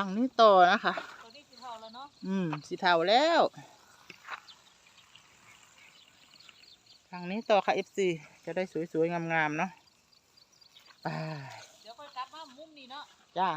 ฝั่งนี้ต่อนะคะอืมสีเทาแล้วฝั่งนี้ต่อค่ะเอฟซีจะได้สวยๆงามๆเนาะเดี๋ยวค่อยกลับมามุมนี้เนาะจ้า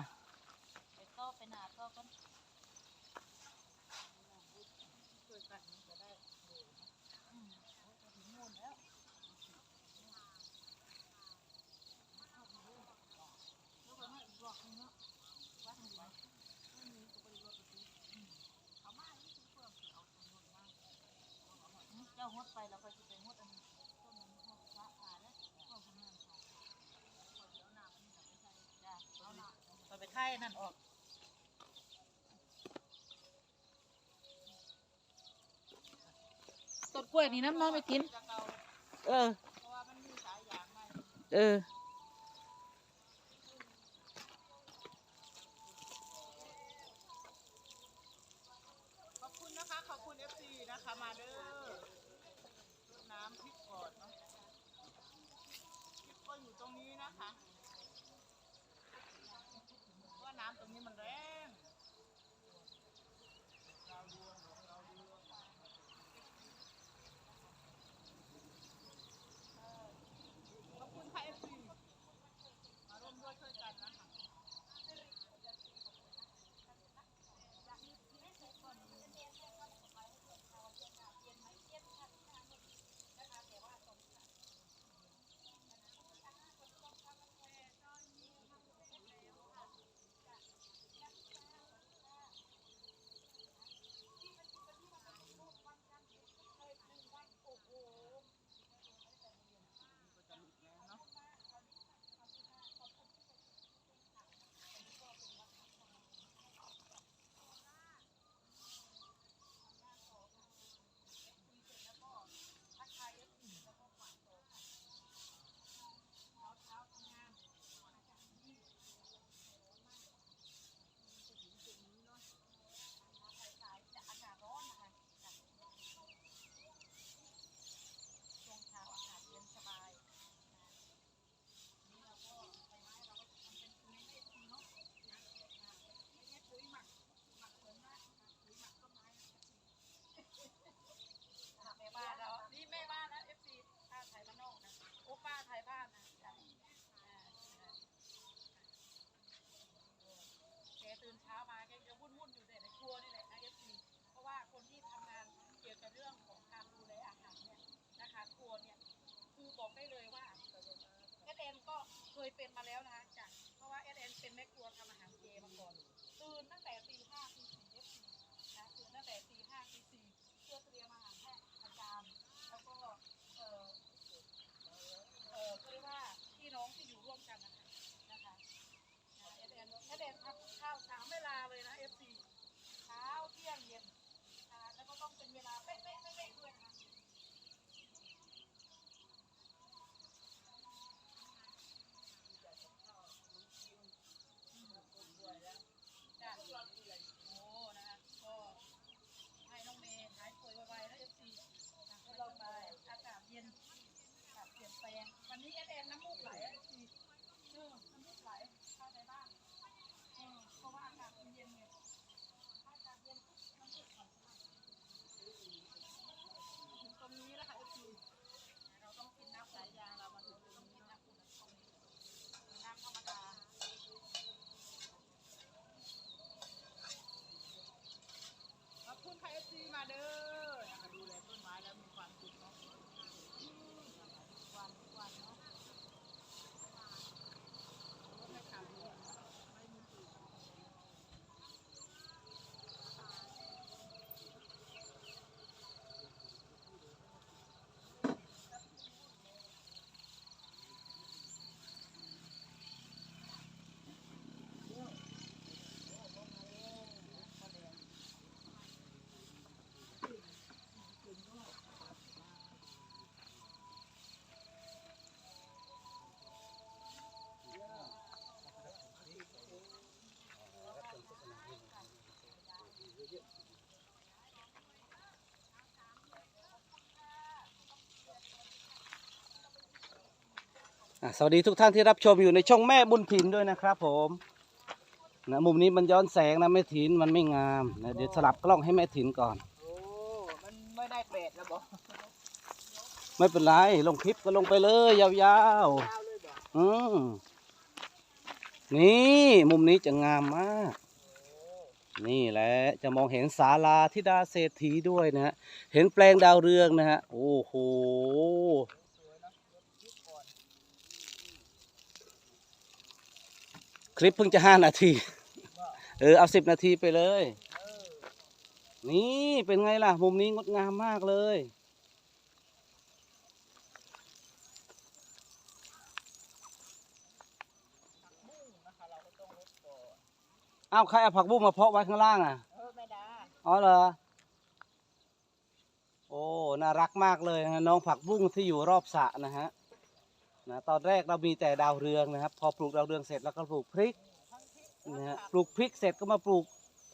ดไปแล้วค่อยสิไปงดอันนี้ต้นมันพวพระผ่าแล้วพวกพลังขว้ามันไเอาไปไทยนั่นออกต้นกล้วยนี่น้ำน้อยไม่กิน เออเออ บอกได้เลยว่าเอดเอ็นก็เคยเป็นมาแล้วนะจ้ะเพราะว่าเอดเอ็นเป็นแม่ครัวทำอาหารเจมาก่อนตื่นตั้งแต่ตีห้าตีสี่นะตื่นตั้งแต่ตี สวัสดีทุกท่านที่รับชมอยู่ในช่องแม่บุญถินด้วยนะครับ ผมนะมุมนี้มันย้อนแสงนะแม่ถินมันไม่งามนะเดี๋ยวสลับกล้องให้แม่ถินก่อน โอ้ มันไม่ได้เปรตแล้วบอไม่เป็นไรลงคลิปก็ลงไปเลยยาวๆอืมนี่มุมนี้จะงามมาก นี่แหละจะมองเห็นศาลาทิดาเศรษฐีด้วยนะฮะเห็นแปลงดาวเรืองนะฮะโอ้โห ลิปเพิ่งจะห้านาที เออเอาสิบนาทีไปเลย นี่เป็นไงล่ะ มุมนี้งดงามมากเลยบุ้งนะคะเราก็ต้องลดก่อนอ้าวใครเอาผักบุ้งมาเพาะไว้ข้างล่างอะเออไม่ได้อ๋อเหรอ โอ้ น่ารักมากเลยนะน้องผักบุ้งที่อยู่รอบสระนะฮะ นะตอนแรกเรามีแต่ดาวเรืองนะครับ พอปลูกดาวเรืองเสร็จแล้วก็ปลูกพริกนะฮะปลูกพริกเสร็จก็มาปลูก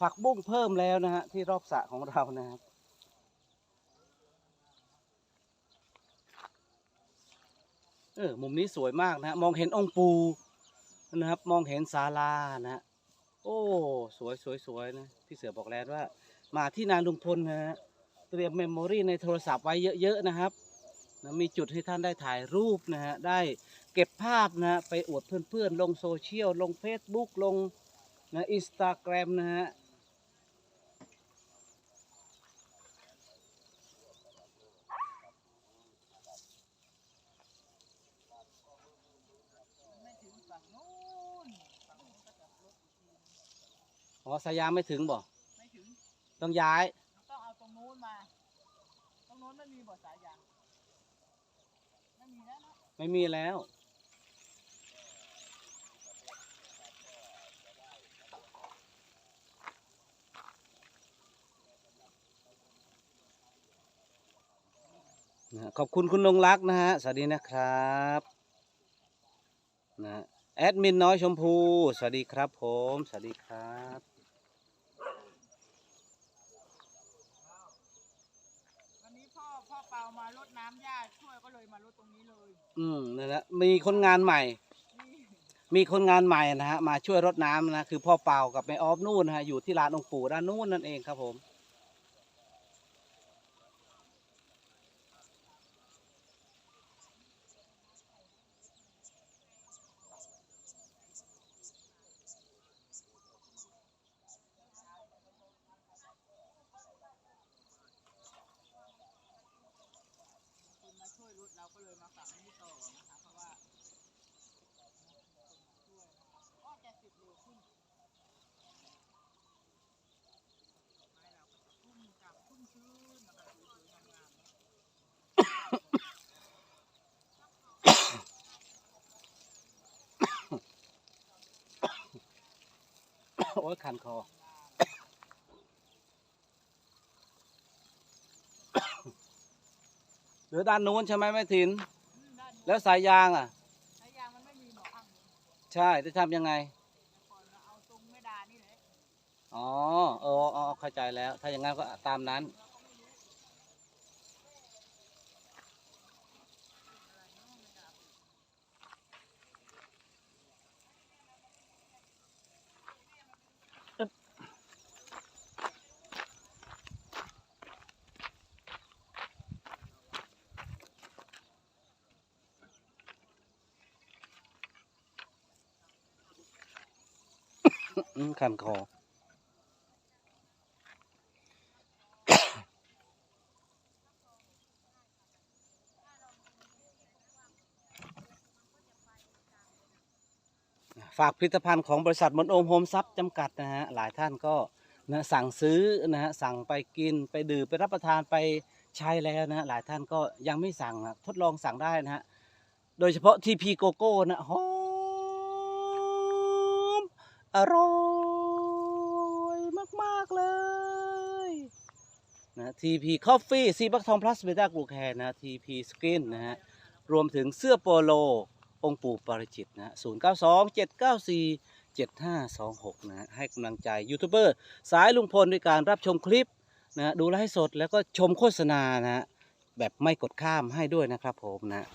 ผักบุ้งเพิ่มแล้วนะฮะที่รอบสระของเรานะครับเออมุมนี้สวยมากนะฮะมองเห็นองค์ปูนะครับ มองเห็นศาลานะฮะโอ้สวยสวยสวยนะพี่เสือบอกแล้วว่า มาที่นานลุงพลนะฮะเตรียมเมมโมรี่ในโทรศัพท์ไว้เยอะๆนะครับ นะมีจุดให้ท่านได้ถ่ายรูปนะฮะได้เก็บภาพนะฮะไปอวดเพื่อนๆ ลงโซเชียล ลง Facebook ลงนะอินสตาแกรมนะฮะไม่ถึงฝั่งนู้นฝั่งนู้นก็จะลดอีกทีนึงอ๋อสายยางไม่ถึงบ่ไม่ถึง ต้องย้าย ต้องเอาตรงนู้นมา ตรงนู้นไม่มีบ่อสายยาง ไม่มีแล้ว ขอบคุณคุณนงรักนะฮะ สวัสดีนะครับนะแอดมินน้อยชมพู สวัสดีครับผม สวัสดีครับ วันนี้พ่อพ่อเปามารดน้ำหญ้าช่วยก็เลยมารดตรงนี้เลย อืมนั่นแหละมีคนงานใหม่ มีคนงานใหม่นะฮะมาช่วยรดน้ำนะคือพ่อเปากับแม่ออฟนู่นนะฮะอยู่ที่ลานองค์ปู่ด้านนู้นนั่นเองครับผม ช่วยรถเราก็เลยมาฝั่งนี้ต่อนะคะเพราะว่าช่วยนะคะก็จะสิบเร็วขึ้นไม้เราก็จะชุ่มจับชุ่มชื้นนะคะสวยๆงามโอ้ยคันคอ เหลือด้านนู้นใช่ไหมแม่ถินอืมด้านนู้นแล้วสายยางอะ สายยางมันไม่มีหมอข้างนี้ใช่จะทำยังไงแต่ก่อนเราเอาตรงไม่ดานี่แหละอ๋อเอออ๋อเข้าใจแล้ว ถ้าอย่างนั้นก็ตามนั้น คันคอฝากผลิตภัณฑ์ของบริษัทมนโอมโฮมซับจำกัดนะฮะ หลายท่านก็นะสั่งซื้อนะฮะ สั่งไปกินไปดื่มไปรับประทานไปใช้แล้วนะฮะหลายท่านก็ยังไม่สั่งนะทดลองสั่งได้นะฮะ โดยเฉพาะทีพีโกโก้นะหอมอร่อยากเลย นะทีพีคอฟฟี่ซีบักทองพลัสเบต้ากลูแคนนะทีพีสกินนะฮะ รวมถึงเสื้อโปโล องค์ปู่ปาริจิตนะฮะ092 794 7526นะฮะ ให้กำลังใจยูทูบเบอร์ สายลุงพลด้วยการรับชมคลิปนะฮะดูไลฟ์สดแล้วก็ชมโฆษณานะฮะแบบไม่กดข้ามให้ด้วยนะครับผมนะ